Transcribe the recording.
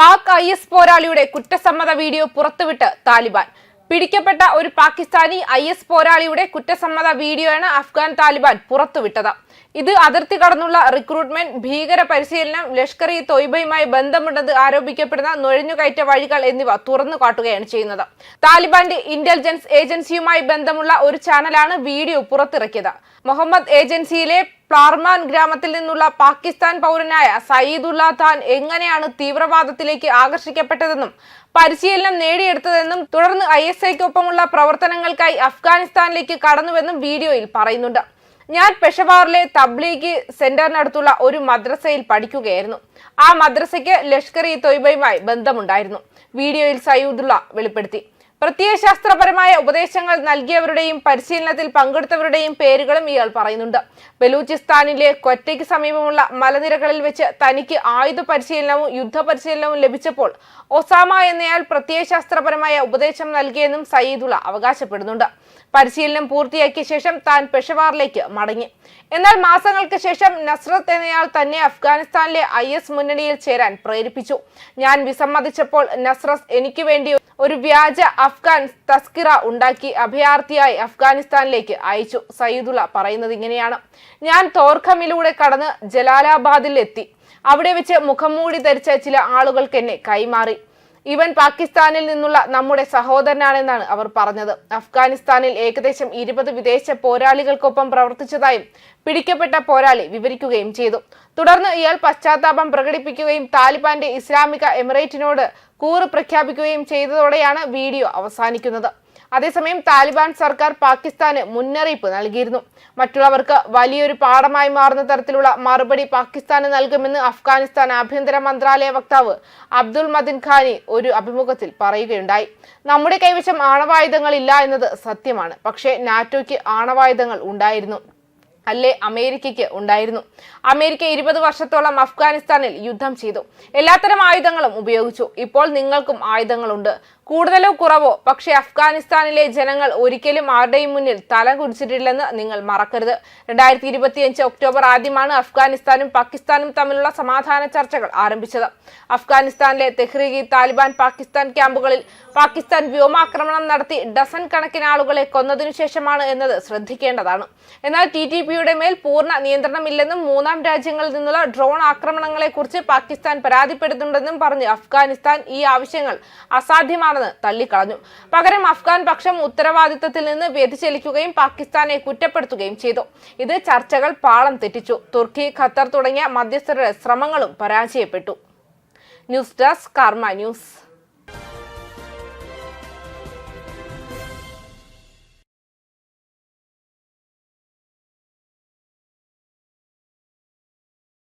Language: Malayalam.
പാക് ഐ എസ് പോരാളിയുടെ കുറ്റസമ്മത വീഡിയോ പുറത്തുവിട്ട് താലിബാൻ. പിടിക്കപ്പെട്ട ഒരു പാകിസ്ഥാനി ഐ എസ് പോരാളിയുടെ കുറ്റസമ്മത വീഡിയോയാണ് അഫ്ഗാൻ താലിബാൻ പുറത്തുവിട്ടത്. ഇത് അതിർത്തി കടന്നുള്ള റിക്രൂട്ട്മെന്റ് ഭീകര പരിശീലനം ലഷ്കർ ഇ തൊയ്ബയുമായി ബന്ധമുണ്ടെന്ന് ആരോപിക്കപ്പെടുന്ന നുഴഞ്ഞുകയറ്റ വഴികൾ എന്നിവ തുറന്നു കാട്ടുകയാണ് ചെയ്യുന്നത്. താലിബാന്റെ ഇന്റലിജൻസ് ഏജൻസിയുമായി ബന്ധമുള്ള ഒരു ചാനലാണ് വീഡിയോ പുറത്തിറക്കിയത്. മുഹമ്മദ് ഏജൻസിയിലെ പ്ലാർമാൻ ഗ്രാമത്തിൽ നിന്നുള്ള പാകിസ്ഥാൻ പൗരനായ സയ്യിദുള്ള ഖാൻ എങ്ങനെയാണ് തീവ്രവാദത്തിലേക്ക് ആകർഷിക്കപ്പെട്ടതെന്നും പരിശീലനം നേടിയെടുത്തതെന്നും തുടർന്ന് ഐ എസ് ഐക്കൊപ്പമുള്ള പ്രവർത്തനങ്ങൾക്കായി അഫ്ഗാനിസ്ഥാനിലേക്ക് കടന്നുവെന്നും വീഡിയോയിൽ പറയുന്നുണ്ട്. ഞാൻ പെഷവാറിലെ തബ്ലീഗ് സെന്ററിനടുത്തുള്ള ഒരു മദ്രസയിൽ പഠിക്കുകയായിരുന്നു. ആ മദ്രസയ്ക്ക് ലഷ്കർ ഇ തൊയ്ബയുമായി ബന്ധമുണ്ടായിരുന്നു. വീഡിയോയിൽ സയ്യൂദുള്ള വെളിപ്പെടുത്തി. പ്രത്യയശാസ്ത്രപരമായ ഉപദേശങ്ങൾ നൽകിയവരുടെയും പരിശീലനത്തിൽ പങ്കെടുത്തവരുടെയും പേരുകളും ഇയാൾ പറയുന്നുണ്ട്. ബലൂചിസ്ഥാനിലെ കൊറ്റയ്ക്ക് സമീപമുള്ള മലനിരകളിൽ വെച്ച് തനിക്ക് ആയുധ പരിശീലനവും യുദ്ധ പരിശീലനവും ലഭിച്ചപ്പോൾ ഒസാമ എന്നയാൾ പ്രത്യയശാസ്ത്രപരമായ ഉപദേശം നൽകിയെന്നും സയ്യിദുള്ള അവകാശപ്പെടുന്നുണ്ട്. പരിശീലനം പൂർത്തിയാക്കിയ ശേഷം താൻ പെഷവാറിലേക്ക് മടങ്ങി. എന്നാൽ മാസങ്ങൾക്ക് ശേഷം നസ്രത്ത് എന്നയാൾ തന്നെ അഫ്ഗാനിസ്ഥാനിലെ ഐ എസ് മുന്നണിയിൽ ചേരാൻ പ്രേരിപ്പിച്ചു. ഞാൻ വിസമ്മതിച്ചപ്പോൾ നസ്രസ് എനിക്ക് വേണ്ടി ഒരു വ്യാജ അഫ്ഗാൻ തസ്കിറ ഉണ്ടാക്കി അഭയാർത്ഥിയായി അഫ്ഗാനിസ്ഥാനിലേക്ക് അയച്ചു. സയ്യിദുള്ള പറയുന്നത് ഇങ്ങനെയാണ്. ഞാൻ തോർഖമിലൂടെ കടന്ന് ജലാലാബാദിൽ എത്തി അവിടെ വെച്ച് മുഖംമൂടി ധരിച്ച ചില ആളുകൾക്ക് എന്നെ കൈമാറി. ഇവൻ പാകിസ്ഥാനിൽ നിന്നുള്ള നമ്മുടെ സഹോദരനാണെന്നാണ് അവർ പറഞ്ഞത്. അഫ്ഗാനിസ്ഥാനിൽ ഏകദേശം ഇരുപത് വിദേശ പോരാളികൾക്കൊപ്പം പ്രവർത്തിച്ചതായും പിടിക്കപ്പെട്ട പോരാളി വിവരിക്കുകയും ചെയ്തു. തുടർന്ന് ഇയാൾ പശ്ചാത്താപം പ്രകടിപ്പിക്കുകയും താലിബാന്റെ ഇസ്ലാമിക എമിറേറ്റിനോട് കൂറ് പ്രഖ്യാപിക്കുകയും ചെയ്തതോടെയാണ് വീഡിയോ അവസാനിക്കുന്നത്. അതേസമയം താലിബാൻ സർക്കാർ പാകിസ്ഥാന് മുന്നറിയിപ്പ് നൽകിയിരുന്നു. മറ്റുള്ളവർക്ക് വലിയൊരു പാഠമായി മാറുന്ന തരത്തിലുള്ള മറുപടി പാകിസ്ഥാന് നൽകുമെന്ന് അഫ്ഗാനിസ്ഥാൻ ആഭ്യന്തര മന്ത്രാലയ വക്താവ് അബ്ദുൾ മദിൻ ഖാനി ഒരു അഭിമുഖത്തിൽ പറയുകയുണ്ടായി. നമ്മുടെ കൈവശം ആണവായുധങ്ങൾ ഇല്ല എന്നത് സത്യമാണ്. പക്ഷേ നാറ്റോയ്ക്ക് ആണവായുധങ്ങൾ ഉണ്ടായിരുന്നു. അല്ലേ അമേരിക്കയ്ക്ക് ഉണ്ടായിരുന്നു. അമേരിക്ക ഇരുപത് വർഷത്തോളം അഫ്ഗാനിസ്ഥാനിൽ യുദ്ധം ചെയ്തു. എല്ലാത്തരം ആയുധങ്ങളും ഉപയോഗിച്ചു. ഇപ്പോൾ നിങ്ങൾക്കും ആയുധങ്ങളുണ്ട്. കൂടുതലോ കുറവോ പക്ഷേ അഫ്ഗാനിസ്ഥാനിലെ ജനങ്ങൾ ഒരിക്കലും ആരുടെയും മുന്നിൽ തല കുടിച്ചിട്ടില്ലെന്ന് നിങ്ങൾ മറക്കരുത്. രണ്ടായിരത്തി ഇരുപത്തിയഞ്ച് ഒക്ടോബർ ആദ്യമാണ് അഫ്ഗാനിസ്ഥാനും പാകിസ്ഥാനും തമ്മിലുള്ള സമാധാന ചർച്ചകൾ ആരംഭിച്ചത്. അഫ്ഗാനിസ്ഥാനിലെ തെഹ്രീഗി താലിബാൻ പാകിസ്ഥാൻ ക്യാമ്പുകളിൽ പാകിസ്ഥാൻ വ്യോമാക്രമണം നടത്തി ഡസൻ കണക്കിന് ആളുകളെ കൊന്നതിനു ശേഷമാണ് എന്നത് ശ്രദ്ധിക്കേണ്ടതാണ്. എന്നാൽ ടി ടി പിയുടെ മേൽ പൂർണ നിയന്ത്രണമില്ലെന്നും മൂന്നാം രാജ്യങ്ങളിൽ നിന്നുള്ള ഡ്രോൺ ആക്രമണങ്ങളെക്കുറിച്ച് പാകിസ്ഥാൻ പരാതിപ്പെടുന്നുണ്ടെന്നും പറഞ്ഞ് അഫ്ഗാനിസ്ഥാൻ ഈ ആവശ്യങ്ങൾ അസാധ്യമാണെന്ന് തള്ളിക്കളഞ്ഞു. പകരം അഫ്ഗാൻ പക്ഷം ഉത്തരവാദിത്തത്തിൽ നിന്ന് വ്യതിചലിക്കുകയും പാകിസ്ഥാനെ കുറ്റപ്പെടുത്തുകയും ചെയ്തു. ഇത് ചർച്ചകൾ പാളം തെറ്റിച്ചു. തുർക്കി ഖത്തർ തുടങ്ങിയ മധ്യസ്ഥരുടെ ശ്രമങ്ങളും പരാജയപ്പെട്ടു. News desk Karma news.